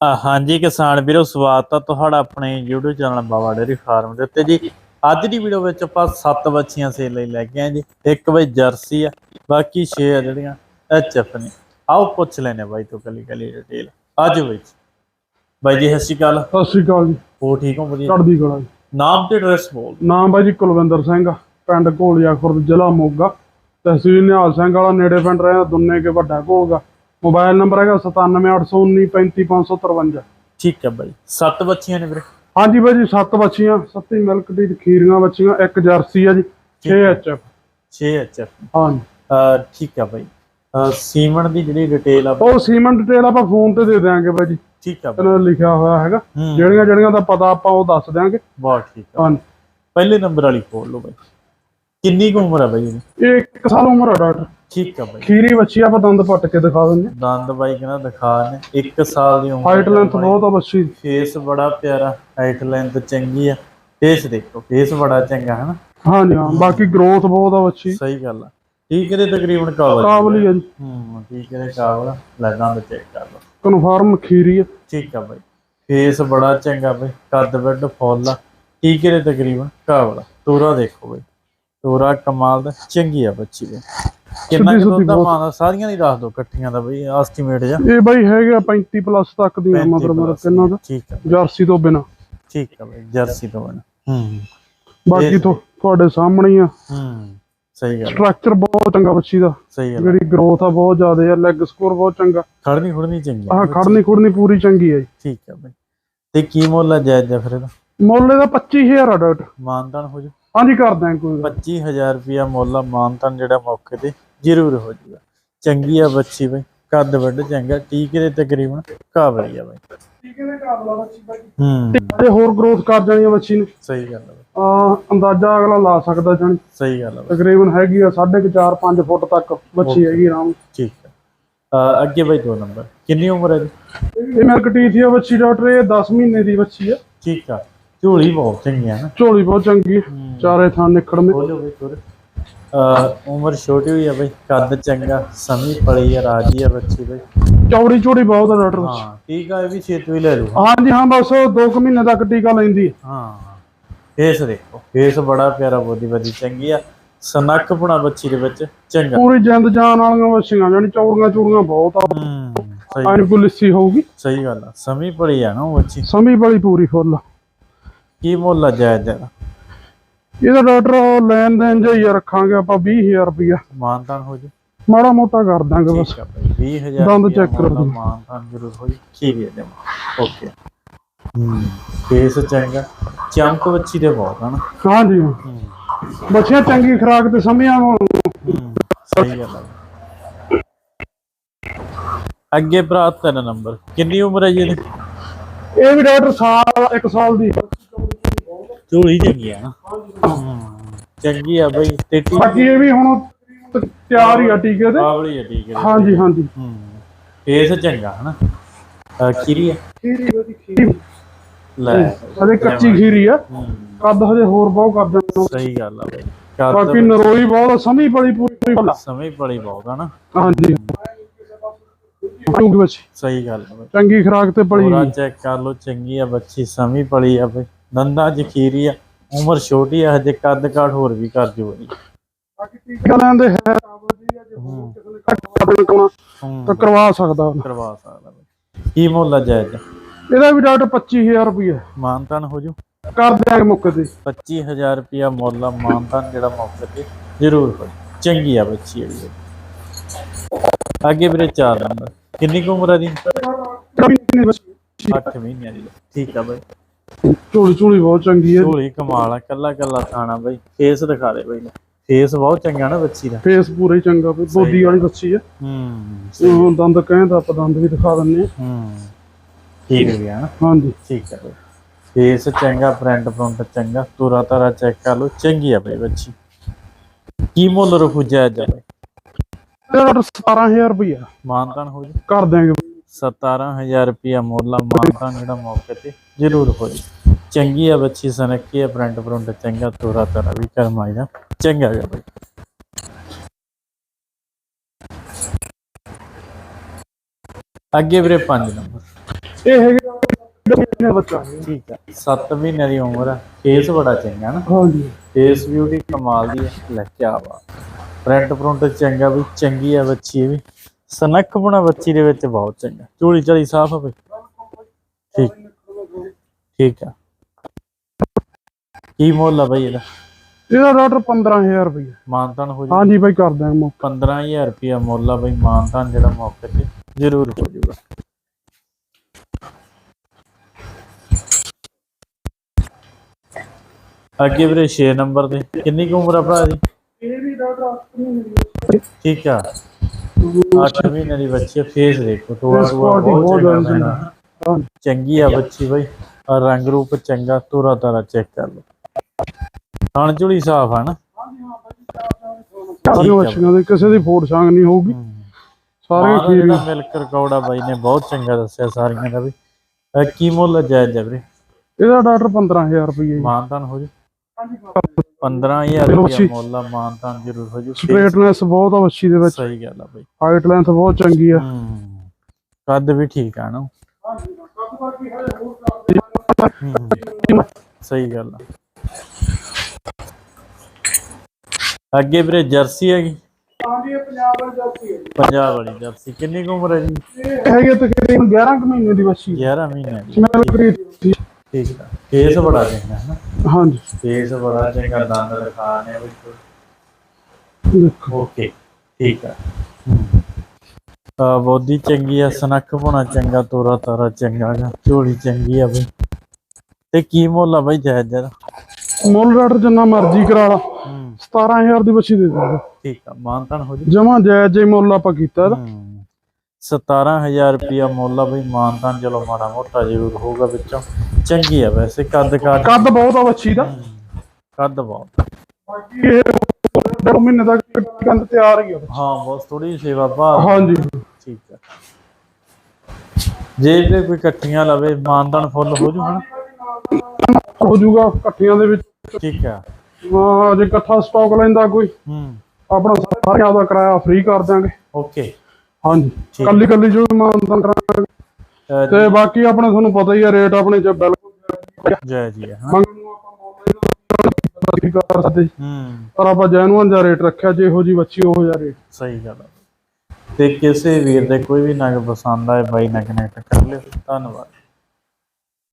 ਹਾਂਜੀ ਕਿਸਾਨ ਵੀਰੋ ਸਵਾਗਤ ਆ ਤੁਹਾਡਾ ਆਪਣੇ YouTube channel Baba dairy farm ਦੇ ਉੱਤੇ ਜੀ। ਅੱਜ ਦੀ ਵੀਡੀਓ ਵਿੱਚ ਆਪਾਂ ਸੱਤ ਬੱਚੀਆਂ ਸੇਲ ਲਈ ਲੈ ਕੇ ਆਏ ਜੀ। ਇੱਕ ਬਈ ਜਰਸੀ ਆ ਬਾਕੀ 6 ਆ ਜਿਹੜੀਆਂ ਐਚਐਫ ਨੇ ਆਓ ਪੁੱਛ ਲੈਨੇ ਬਾਈ ਤੋਂ ਕੱਲੀ ਕੱਲੀ ਡਿਟੇਲ ਅੱਜ ਵਿੱਚ ਬਾਈ ਜੀ ਸਤਿ ਸ਼੍ਰੀ ਅਕਾਲ। ਸਤਿ ਸ਼੍ਰੀ ਅਕਾਲ ਜੀ। ਹੋ ਠੀਕ ਹੋ? ਵਧੀਆ। ਚੜ੍ਹਦੀ ਕਲਾ ਜੀ। ਨਾਮ ਤੇ ਐਡਰੈਸ ਬੋਲ ਨਾਮ ਬਾਈ ਜੀ ਕੁਲਵਿੰਦਰ ਸਿੰਘ ਪਿੰਡ ਘੋਲੀਆ ਖੁਰਦ ਜ਼ਿਲ੍ਹਾ ਮੋਗਾ। ਤਹਿਸੀਲ ਨਿਹਾਲ ਸਿੰਘ ਵਾਲਾ ਨੇੜੇ ਪਿੰਡ ਰਹਿੰਦਾ ਦੁੰਨੇ ਕੇ ਵੱਡਾ ਘੋਲਗਾ ਮੋਬਾਈਲ ਨੰਬਰ ਹੈਗਾ 9781935553 ਠੀਕ ਹੈ ਬਾਈ। ਸੱਤ ਬੱਚੀਆਂ ਨੇ ਵੀਰੇ। ਹਾਂਜੀ ਬਾਈ ਜੀ ਸੱਤ ਬੱਚੀਆਂ ਸੱਤੀ ਮਿਲਕ ਦੀ ਖੀਰੀਆਂ ਬੱਚੀਆਂ ਇੱਕ ਜਰਸੀ ਆ ਜੀ 6 ਐਚਐਫ 6 ਐਚਐਫ ਹਾਂਜੀ। ਠੀਕ ਆ ਬਾਈ। ਸੀਮਨ ਦੀ ਜਿਹੜੀ ਡਿਟੇਲ ਆ ਉਹ ਸੀਮਨ ਡਿਟੇਲ ਆਪਾਂ ਫੋਨ ਤੇ ਦੇ ਦਿਆਂਗੇ ਬਾਈ ਜੀ। ਠੀਕ ਆ ਬਾਈ। ਲਿਖਿਆ ਹੋਇਆ ਹੈਗਾ। ਜਿਹੜੀਆਂ ਜਿਹੜੀਆਂ ਦਾ ਪਤਾ ਆਪਾਂ ਉਹ ਦੱਸ ਦਿਆਂਗੇ। ਬਹੁਤ ਠੀਕ ਆ ਹਾਂਜੀ। ਪਹਿਲੇ ਨੰਬਰ ਵਾਲੀ ਖੋਲ ਲਓ ਬਾਈ। ਕਿੰਨੀ ਕੁ ਉਮਰ ਆ ਬਾਈ ਇਹਦੀ? ਇਹ ਇੱਕ ਸਾਲ ਉਮਰ ਆ ਡਾਕਟਰ। ਠੀਕ ਆ ਬਾਈ। ਖੀਰੀ ਬੱਚੀ ਆਪਾਂ ਦੰਦ ਪੱਟ ਕੇ ਦਿਖਾ ਦਿੰਦੇ ਦੰਦ ਬਾਈ ਕਹਿੰਦਾ ਦਿਖਾ ਨੇ। 1 ਸਾਲ ਦੀ ਉਮਰ ਹਾਈਟ ਲੈਂਥ ਬਹੁਤ ਆ ਬੱਚੀ। ਫੇਸ ਬੜਾ ਪਿਆਰਾ ਹਾਈਟ ਲੈਂਥ ਚੰਗੀ ਆ। ਫੇਸ ਦੇਖੋ ਫੇਸ ਬੜਾ ਚੰਗਾ ਹੈ ਨਾ ਹਾਂਜੀ ਹਾਂ ਬਾਕੀ ਗਰੋਥ ਬਹੁਤ ਆ ਬੱਚੀ ਸਹੀ ਗੱਲ ਆ। ਠੀਕ ਇਹਦੇ ਤਕਰੀਬਨ ਕਾਬਲ ਕਾਬਲੀ ਆ ਜੀ। ਹੂੰ ਠੀਕ ਇਹਦੇ ਕਾਬਲ। ਲੈ ਦੰਦ ਚੈੱਕ ਕਰ ਲਓ। ਕਨਫਰਮ ਖੀਰੀ ਆ। ਠੀਕ ਆ ਬਾਈ। ਫੇਸ ਬੜਾ ਚੰਗਾ ਬਾਈ। ਕੱਦ ਵੱਡ ਫੁੱਲ ਆ। ਠੀਕ ਇਹਦੇ ਤਕਰੀਬਨ ਕਾਬਲ। ਤੋਰਾ ਦੇਖੋ ਬਾਈ। ਤੋਰਾ ਕਮਾਲ ਦਾ ਚੰਗੀ ਆ ਬੱਚੀ ਦੇ ਕਿੰਨਾ ਸਿੱਧੀ ਸੁੱਧੀ ਦਾ ਬਹੁਤ। ਮਾਂਦਾ ਸਾਰੀਆਂ ਦੀ ਦੱਸ ਦਿਓ ਇਕੱਠੀਆਂ ਦਾ ਬਈ ਐਸਟੀਮੇਟ ਜਾ ਇਹ ਬਾਈ ਹੈਗੇ ਆ 35 ਪਲੱਸ ਤੱਕ ਦੀਆਂ ਮਤਲਬ ਮਤਲਬ ਕਿੰਨਾ ਦਾ। ਠੀਕ ਆ। ਜਰਸੀ ਤੋਂ ਬਿਨਾ। ਠੀਕ ਆ ਬਾਈ ਜਰਸੀ ਤੋਂ ਬਣਾ ਹੂੰ। ਬਾਕੀ ਤੋਂ ਤੁਹਾਡੇ ਸਾਹਮਣੇ ਹੀ ਆ। ਹੂੰ ਸਹੀ ਗੱਲ ਸਟਰਕਚਰ ਬਹੁਤ ਚੰਗਾ ਬੱਚੀ ਦਾ। ਸਹੀ ਗੱਲ ਜਿਹੜੀ ਗਰੋਥ ਆ ਬਹੁਤ ਜ਼ਿਆਦਾ ਆ ਲੈਗ ਸਕੋਰ ਬਹੁਤ ਚੰਗਾ। ਖੜਨੀ ਖੁੜਨੀ ਚੰਗੀ ਆ। ਆਹ ਖੜਨੀ ਖੁੜਨੀ ਪੂਰੀ ਚੰਗੀ ਆ ਜੀ। ਠੀਕ ਆ ਬਾਈ। ਤੇ ਕੀ ਮੁੱਲ ਆ ਜਾਇਜ਼ ਜਾ ਫਿਰ ਇਹਦਾ? ਮੁੱਲ ਇਹਦਾ 25000 ਆ ਡਾਕਟਰ। ਮਾਨਤਾਨ ਹੋ ਜੂ ਹਾਂਜੀ ਕਰ ਦਾਂ ਕੋਈ ਗੱਲ। 25000 ਰੁਪਿਆ ਮੁੱਲ ਆ ਮਾਨਤਾਨ ਜਿਹੜਾ ਮੌਕੇ ਤੇ ਜ਼ਰੂਰ ਹੋ ਜੂਗਾ। ਚੰਗੀ ਆ ਬੱਚੀ ਬਾਈ ਕੱਦ ਵੱਡ ਚੰਗਾ ਟੀਕੇ ਦੇ ਤਕਰੀਬਨ ਕਾਬਲੀ ਆ ਬਾਈ। ਹੂੰ ਤੇ ਹੋਰ ਗਰੋਥ ਕਰ ਜਾਣੀ ਆ ਬੱਚੀ ਨੇ। ਸਹੀ ਗੱਲ ਆ ਬਾਈ। ਆ ਅੰਦਾਜ਼ਾ ਅਗਲਾ ਲਾ ਸਕਦਾ ਜਾਣੀ। ਸਹੀ ਗੱਲ ਆ ਬਾਈ। ਤਕਰੀਬਨ ਹੈਗੀ ਆ 4.5 5 ਫੁੱਟ ਤੱਕ ਬੱਚੀ ਹੈਗੀ ਆਰਾਮ। ਠੀਕ ਆ। ਅਹ ਅੱਗੇ ਬਾਈ ਦੋ ਨੰਬਰ। ਕਿੰਨੀ ਉਮਰ ਹੈ ਜੀ ਇਹ ਮੇਰੇ ਕਟੀਥੀਆ ਬੱਚੀ ਡਾਕਟਰ ਇਹ 10 ਮਹੀਨੇ ਦੀ ਬੱਚੀ ਆ। ਠੀਕ ਆ। ਝੋਲੀ ਬਹੁਤ ਚੰਗੀ ਆ ਨਾ। ਝੋਲੀ ਬਹੁਤ ਚੰਗੀ ਆ। ਚਾਰੇ ਥਾਂ ਨਿਖੜਵੇਂ ਬੋਲੋ ਬਈ ਤੁਰ। ਉਮਰ ਛੋਟੀ ਹੋਈ ਆ ਬਈ ਕੱਦ ਚੰਗਾ ਸਮੀ ਪਲੀ ਆ ਰਾਜੀ ਆ ਬੱਚੀ ਬਈ। ਚੌੜੀ ਚੌੜੀ ਬਹੁਤ ਆ ਡਾਕਟਰ ਹਾਂ ਠੀਕ ਆ ਇਹ ਵੀ ਛੇਤੀ ਲੈ ਲੂ ਹਾਂਜੀ ਹਾਂ ਬਸ 2 ਕੁ ਮਹੀਨੇ ਤੱਕ ਟੀਕਾ ਲੈਂਦੀ ਹੈ ਫੇਸ ਦੇਖੋ ਫੇਸ ਬੜਾ ਪਿਆਰਾ ਬੋਦੀ ਬਦੀ ਚੰਗੀ ਆ। ਸਨੱਖ ਪੁਣਾ ਬੱਚੀ ਦੇ ਵਿੱਚ ਚੰਗਾ। ਪੂਰੀ ਜਿੰਦ ਜਾਨ ਵਾਲੀਆਂ ਬੱਚੀਆਂ ਜਾਨੀ ਚੌੜੀਆਂ ਚੌੜੀਆਂ ਬਹੁਤ ਆ। ਸਹੀ ਕੋਈ ਲਿੱਸੀ ਹੋਊਗੀ। ਸਹੀ ਗੱਲ ਆ ਸਮੀ ਪਲੀ ਆ ਨਾ ਉਹ ਬੱਚੀ। ਸਮੀ ਬੜੀ ਪੂਰੀ ਫੁੱਲ। ਕੀ ਮੁੱਲ ਆ ਜਾਇਜ਼ ਜਰਾ ਇਹਦਾ ਡਾਕਟਰ ਲੈਣ ਦੇਣ ਜਿਹਾ ਰੱਖਾਂਗੇ ਆਪਾਂ 20000 ਰੁਪਇਆ ਮਾਨਤਾਨ ਹੋ ਜੀ ਮਾੜਾ ਮੋਟਾ ਕਰ ਦਾਂਗੇ ਬਸ। ਠੀਕ ਆ ਬਈ 20000 ਦੰਦ check ਕਰੋ। ਤੁਸੀਂ। ਮਾਨਤਾਨ ਜ਼ਰੂਰ ਹੋ ਜੀ ਠੀਕ ਹੈ ਜਮਾ ਓਕੇ। ਹੂੰ ਫੇਸ ਚੰਗਾ। ਚਮਕ ਬੱਚੀ ਦੇ ਬਹੁਤ ਹਨ ਹਾਂਜੀ। ਬੱਚੀਆਂ ਚੰਗੀ ਖੁਰਾਕ ਤੇ ਸਮੀਆਂ ਨੂੰ ਸਹੀ ਗੱਲ ਹੈ ਅੱਗੇ ਭਰਾ ਤਿੰਨ ਨੰਬਰ। ਕਿੰਨੀ ਉਮਰ ਹੈ ਜੀ ਇਹਦੀ? ਇਹ ਵੀ ਡਾਕਟਰ ਸਾਲ 1 ਸਾਲ ਦੀ। ਝੋਲੀ ਚੰਗੀ ਆ ਨਾ। ਹੂੰ, ਚੰਗੀ ਆ ਬਈ ਤੇ ਟੀ ਬਾਕੀ ਇਹ ਵੀ ਹੁਣ ਤ- ਤਿਆਰ ਹੀ ਆ ਟੀਕੇ ਤੇ। ਕਾਬਲੀ ਆ ਠੀਕ ਹੈ ਹਾਂਜੀ ਹਾਂਜੀ। ਹੂੰ ਫੇਸ ਚੰਗਾ ਹਨਾ। ਅਹ ਖੀਰੀ ਆ? ਖੀਰੀ ਉਹਦੀ ਖੀਰੀ। ਲੈ। ਹਜੇ ਕੱਚੀ ਖੀਰੀ ਆ। ਹੂੰ, ਕੱਦ ਹਜੇ ਹੋਰ ਬਹੁਤ ਕਰ ਦੇਣਾ ਸਹੀ ਗੱਲ ਆ ਬਈ। ਕੱਦ ਬਾਕੀ ਨਰੋਈ ਬਹੁਤ ਸਮੀ ਬੜੀ ਪੂਰੀ ਫੁੱਲ ਆ। ਸਮੇਂ ਬੜੀ ਬਹੁਤ ਆ ਨਾ। ਹਾਂਜੀ। ਸਹੀ ਗੱਲ ਆ ਬਈ। ਚੰਗੀ ਖੁਰਾਕ ਤੇ ਬੜੀ ਪੂਰਾ ਚੈੱਕ ਕਰ ਲੋ ਚੰਗੀ ਆ ਬੱਚੀ ਸਮੀ ਪਲੀ ਆ ਬਈ। ਦੰਦਾਂ ਚ ਖੀਰੀ ਆ ਉਮਰ ਛੋਟੀ ਆ ਹਜੇ ਕੱਦ ਕਾਠ ਹੋਰ ਵੀ ਕਰ ਜੂਗੀ ਬਾਕੀ ਟੀਕਾ ਲੈਂਦੇ ਹੈ ਹੂੰ। ਤਾਂ ਹੂੰ। ਕਰਵਾ ਸਕਦਾ ਉਹਨੂੰ। ਕਰਵਾ ਸਕਦਾ ਬਈ ਕੀ ਮੁੱਲ ਆ ਜਾਇਜ਼? ਇਹਦਾ ਵੀ ਡਾਕਟਰ 25000 ਰੁਪਏ ਮਾਨਤਾਨ ਹੋ ਜੂ? ਕਰ ਦਿਆਂਗੇ ਮੁੱਕ ਤੇ 25000 ਰੁਪਿਆ ਮੁੱਲ ਆ ਮਾਨਤਾਨ ਜਿਹੜਾ ਮੌਕੇ ਤੇ ਜ਼ਰੂਰ ਹੋ ਚੰਗੀ ਆ ਬੱਚੀ ਇਹ ਅੱਗੇ ਵੀਰੇ 4 ਨੰਬਰ। ਕਿੰਨੀ ਕੁ ਉਮਰ ਆ ਦੀ 8 ਮਹੀਨਿਆਂ ਦੀ ਠੀਕ ਆ ਬਈ। ਝੋਲੀ ਝੋਲੀ ਬਹੁਤ ਚੰਗੀ ਹੈ ਝੋਲੀ ਕਮਾਲ ਆ ਕੱਲਾ ਕੱਲਾ ਥਾਣਾ ਬਈ। ਫੇਸ ਦਿਖਾ ਦੇ ਬਈ। ਫੇਸ ਬਹੁਤ ਚੰਗਾ ਨਾ ਬੱਚੀ ਦਾ। ਫੇਸ ਪੂਰਾ ਹੀ ਚੰਗਾ ਵੀ ਬੋਦੀ ਵਾਲੀ ਬੱਚੀ ਹੈ। ਹੂੰ ਉਹ ਦੰਦ ਕਹਿੰਦਾ ਆਪਾਂ ਦੰਦ ਵੀ ਦਿਖਾ ਦਿੰਨੇ ਆ ਹੂੰ ਠੀਕ ਹੋ ਨਾ। ਹਾਂਜੀ। ਠੀਕ ਹੈ ਬਈ। ਫੇਸ ਚੰਗਾ ਫਰੰਟ ਫਰੰਟ ਚੰਗਾ ਤੁਰਾ ਤਾਰਾ ਚੈੱਕ ਕਰ ਲਓ ਚੰਗੀ ਆ ਬਈ ਬੱਚੀ। ਕੀ ਮੁੱਲ ਰੱਖੂ ਜਾਇਜ਼ ਆ ਬਈ? ਇਹਦਾ ਡਾਕਟਰ 17000 ਰੁਪਏ ਮਾਨਤਾਨ ਹੋ ਜੀ। ਕਰ ਦਿਆਂਗੇ। 17000 ਰੁਪਿਆ ਮੁੱਲ ਆ ਮਾਨਤਾਨ ਜਿਹੜਾ ਮੌਕੇ ਤੇ ਜ਼ਰੂਰ ਹੋ ਜੀ। ਚੰਗੀ ਆ ਬੱਚੀ ਸਨੱਕੀ ਆ ਫਰੰਟ ਫਰੰਟ ਚੰਗਾ ਤੁਰਾ ਤਾਰਾ ਵੀ ਕਰਮਾਈ ਦਾ ਚੰਗਾ ਗਿਆ ਬਈ। ਅੱਗੇ ਵੀਰੇ 5 ਨੰਬਰ। ਇਹ ਹੈਗੇ ਬੱਚਾ? ਠੀਕ ਆ। 7 ਮਹੀਨਿਆਂ ਦੀ ਉਮਰ ਆ। ਫੇਸ ਬੜਾ ਚੰਗਾ ਨਾ। ਹਾਂਜੀ। ਫੇਸ ਬਿਊਟੀ ਕਮਾਲ ਦੀ ਲੈ ਕੇ ਆਵਾ ਪ੍ਰਿੰਟ ਪ੍ਰਿੰਟ ਚੰਗਾ ਵੀ ਚੰਗੀ ਆ ਬੱਚੀ ਵੀ। ਸਨੱਖ ਬਣਾ ਬੱਚੀ ਦੇ ਵਿੱਚ ਬਹੁਤ ਚੰਗਾ। ਝੋਲੀ ਝਾਲੀ ਸਾਫ਼ ਬਈ ਠੀਕ। ਠੀਕ ਆ। ਕੀ ਮੁੱਲ ਆ ਬਈ ਇਹਦਾ? ਇਹਦਾ ਡਾਕਟਰ 15000 ਰੁਪਏ ਮਾਨਤਾਨ ਹੋ ਜਾ ਹਾਂਜੀ ਬਾਈ ਕਰ ਦਾਂਗੇ ਮੌਕਾ 15000 ਰੁਪਿਆ ਮੁੱਲ ਆ ਬਈ ਮਾਨਤਾਨ ਜਿਹੜਾ ਮੌਕੇ ਤੇ ਜ਼ਰੂਰ ਹੋ ਜਾਊਗਾ। ਅੱਗੇ ਵੀਰੇ 6 ਨੰਬਰ ਤੇ ਕਿੰਨੀ ਕੁ ਉਮਰ ਆ ਭਰਾ ਦੀ? ਇਹ ਵੀ ਡਾਕਟਰ ਠੀਕ ਆ। 8 ਮਹੀਨੇ ਦੀ ਬੱਚੀ ਫੇਸ ਦੇਖੋ ਤੋਂ Face quality ਬਹੁਤ ਜ਼ਿਆਦਾ ਹਾਂਜੀ ਚੰਗੀ ਆ ਬੱਚੀ ਬਈ ਔਰ ਰੰਗ ਰੂਪ ਚੰਗਾ ਤੁਰਾ ਤਾਰਾ ਚੈੱਕ ਕਰ ਲਓ। ਥਣ ਝੁਲੀ ਸਾਫ਼ ਆ ਨਾ? ਸਾਰੀਆਂ ਬੱਚੀਆਂ ਦੇ ਕਿਸੇ ਦੀ ਫੋੜ ਛਾਂਗ ਨਹੀਂ ਹੋਊਗੀ। ਸਾਰੇ ਖੀਰ ਮਿਲਕ ਰਿਕਾਰਡ ਆ ਬਾਈ ਨੇ ਬਹੁਤ ਚੰਗਾ ਦੱਸਿਆ ਸਾਰੀਆਂ ਦਾ ਵੀ। ਕੀ ਮੁੱਲ ਜਾਇਜ਼ ਹੈ ਵੀਰੇ? ਇਹਦਾ ਡਾਕਟਰ 15000 ਰੁਪਏ ਮਾਨਤਾਨ ਹੋ ਜੂ 15000 ਚਲੋ ਰੁਪਇਆ ਅੱਛੀ। ਮੁੱਲ ਆ ਮਾਨਤਾਨ ਜ਼ਰੂਰ ਹੋ ਜੂ। ਸਟ੍ਰੇਟਨੈਸ ਬਹੁਤ ਆ ਬੱਚੀ ਦੇ ਵਿੱਚ। ਸਹੀ ਗੱਲ ਆ ਬਾਈ। ਹਾਈਟ ਲੈਂਥ ਬਹੁਤ ਚੰਗੀ ਆ। ਹੂੰ ਕੱਦ ਵੀ ਠੀਕ ਆ ਨਾ। ਹੂੰ, ਸਹੀ ਗੱਲ ਆ। ਅੱਗੇ ਵੀਰੇ ਜਰਸੀ ਹੈਗੀ? ਹਾਂਜੀ ਇਹ ਪੰਜਾਬ ਵਾਲੀ ਜਰਸੀ। ਕਿੰਨੀ ਕੁ ਉਮਰ ਹੈ ਜੀ? ਇਹ ਹੈਗੇ ਤਕਰੀਬਨ 11 ਕੁ ਮਹੀਨੇ ਦੀ ਬੱਚੀ 11 ਮਹੀਨੇ ਦੀ। ਸਮੈਲ ਕਰੀ ਸੀ। ਠੀਕ ਆ। ਫੇਸ ਬੜਾ ਚੰਗਾ ਹੈ ਨਾ ਹਾਂਜੀ। ਫੇਸ ਬੜਾ ਚੰਗਾ ਦੰਦ ਦਿਖਾ ਨੇ ਬਿਲਕੁਲ। ਦੇਖੋ। ਓਕੇ ਠੀਕ ਆ। ਆ ਬੋਦੀ ਚੰਗੀ ਆ ਸਨੱਖ ਹੋਣਾ ਚੰਗਾ ਤੋਰਾ ਤਾਰਾ ਚੰਗਾ ਗਾ ਝੋਲੀ ਚੰਗੀ ਆ ਬਈ। ਤੇ ਕੀ ਮੁੱਲ ਆ ਬਈ ਜਾਇਜ਼ ਜਰਾ ਮੁੱਲ ਡਾਕਟਰ ਜਿੰਨਾ ਮਰਜ਼ੀ ਕਰਾ ਲਾ। ਹੂੰ। 17000 ਦੀ ਬੱਚੀ ਦੇ ਦਾਂਗੇ ਠੀਕ ਆ ਮਾਨਤਨ ਹੋ ਜੀ। ਜਮਾ ਜਾਇਜ਼ ਜੇ ਮੁੱਲ ਆਪਾਂ ਕੀਤਾ ਇਹਦਾ। 17000 ਰੁਪਿਆ ਮੁੱਲ ਆ ਬਈ ਮਾਨਤਨ ਚਲੋ ਮਾੜਾ ਮੋਟਾ ਜ਼ਰੂਰ ਹੋਊਗਾ ਵਿੱਚੋਂ। ਚੰਗੀ ਆ ਵੈਸੇ ਕੱਦ ਕਾਠ। ਕੱਦ ਬਹੁਤ ਆ ਬੱਚੀ ਦਾ। ਕੱਦ ਬਹੁਤ। ਬਾਕੀ ਇਹ ਦੋ ਮਹੀਨੇ ਤੱਕ ਕੰਦ ਤਿਆਰ ਹੀ ਆ। ਹਾਂ ਬਸ ਥੋੜੀ ਸੇਵਾ ਭਾ ਹਾਂਜੀ। ਠੀਕ ਆ। ਜੇ ਤੇ ਕੋਈ ਇਕੱਠੀਆਂ ਲਵੇ ਮਾਨਤਨ ਫੁੱਲ ਹੋ ਜੂ ਹਨਾ? ਹੋ ਜਾਊਗਾ ਇਕੱਠੀਆਂ ਦੇ ਵਿੱਚ। ਠੀਕ ਆ। ਹਾਂ, ਜੇ ਇਕੱਠਾ ਸਟਾਕ ਲੈਂਦਾ ਕੋਈ ਹੂੰ। ਆਪਣਾ ਸਾਰਿਆਂ ਦਾ ਕਿਰਾਇਆ ਫ੍ਰੀ ਕਰ ਦਾਂਗੇ ਓਕੇ। ਹਾਂਜੀ। ਕੱਲੀ ਜੋ ਕਰਾਂਗੇ। ਤੇ ਬਾਕੀ ਆਪਣੇ ਤੁਹਾਨੂੰ ਪਤਾ ਹੀ ਆ ਰੇਟ ਆਪਣੇ ਚ ਬਿਲਕੁਲ ਜੈ ਜੀ ਹਾਂ। ਮੰਗਣ ਨੂੰ ਆਪਾਂ ਮੁੱਲ ਕਰ ਸਕਦੇ। ਹੂੰ। ਪਰ ਆਪਾਂ ਜੈਨੂਅਨ ਜਿਹਾ ਰੇਟ ਰੱਖਿਆ ਜਿਹੋ ਜੀ ਬੱਚੀ ਉਹੋ ਜਿਹਾ ਰੇਟ। ਸਹੀ ਗੱਲ ਤੇ ਕਿਸੇ ਵੀਰ ਦੇ ਕੋਈ ਵੀ ਨਗ ਪਸੰਦ ਆਏ ਬਾਈ ਨਾਲ ਕਨੈਕਟ ਕਰ ਲਿਓ। ਧੰਨਵਾਦ।